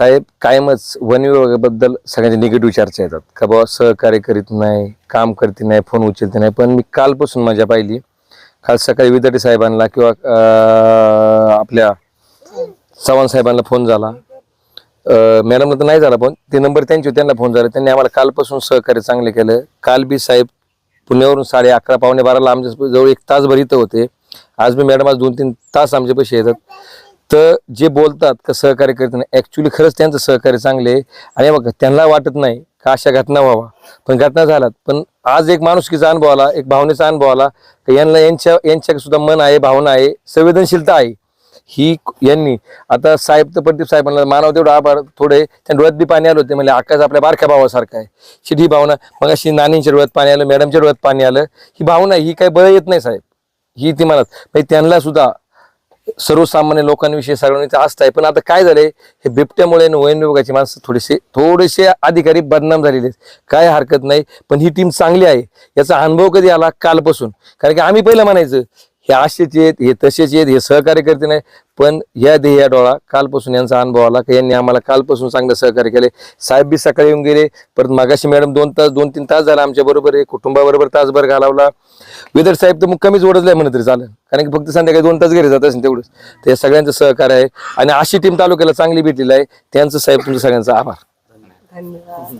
साहेब कायमच वन विभागाबद्दल सगळ्यांचे निगेटिव्ह चर्चा येतात. का बाबा सहकार्य करीत नाही काम करते नाही फोन उचलते नाही. पण मी कालपासून मजा पाहिली. काल सकाळी विद्यार्थी साहेबांना किंवा आपल्या चव्हाण साहेबांना फोन झाला. मॅडमला तर नाही झाला पण ते नंबर त्यांचे त्यांना फोन झाला. त्यांनी आम्हाला कालपासून सहकार्य चांगले केलं. काल बी साहेब पुण्यावरून साडे अकरा पावणे बाराला आमच्या जवळ एक तासभर इथं होते. आज मी मॅडम आज दोन तीन तास आमच्यापाशी येतात. तर जे बोलतात का सहकार्य करत नाही ॲक्च्युली खरंच त्यांचं सहकार्य चांगले आहे. आणि बघा त्यांना वाटत नाही का अशा घटना व्हावा. पण घटना झाल्यात. पण आज एक माणुसकीचा अनुभव आला एक भावनेचा अनुभव आला का यांना यांच्या यांच्या सुद्धा मन आहे भावना आहे संवेदनशीलता आहे. ही यांनी आता साहेब तर प्रदीप साहेबांना मानव तेवढा आभार थोडे त्या डोळ्यात बी पाणी आलं होते. म्हणजे आकाश आपल्या बारक्या भावासारखं आहे. शेट ही भावना मग अशी नानींच्या डोळ्यात पाणी आलं मॅडमच्या डोळ्यात पाणी आलं. ही भावना ही काही बळ येत नाही साहेब. ही ती म्हणत म्हणजे त्यांना सुद्धा सर्वसामान्य लोकांविषयी सगळ्यांची आस्था आहे. पण आता काय झालंय? हे बिबट्यामुळे आणि वन विभागाची माणसं थोडेसे थोडेसे अधिकारी बदनाम झालेले आहेत. काय हरकत नाही पण ही टीम चांगली आहे. याचा अनुभव कधी आला? कालपासून. कारण की आम्ही पहिलं म्हणायचं हे असेच आहेत हे तसेच आहेत हे सहकार्य करते नाही. पण या ध्येया डोळा कालपासून यांचा अनुभव आला की यांनी आम्हाला कालपासून चांगलं सहकार्य केले. साहेब बी सकाळी येऊन गेले. परत मागाशी मॅडम दोन तास दोन तीन तास झाला आमच्या बरोबर आहे. कुटुंबाबरोबर तासभर घालवला. विदर साहेब तर मग कमीच ओढतलाय म्हणत तरी चालेल. कारण की फक्त संध्याकाळी दोन तास घरी जात असेल तेवढंच. ते सगळ्यांचं सहकार्य आहे. आणि अशी टीम तालुक्याला चांगली भेटलेली आहे. त्यांचं साहेब तुमचं सगळ्यांचा आभार. धन्यवाद.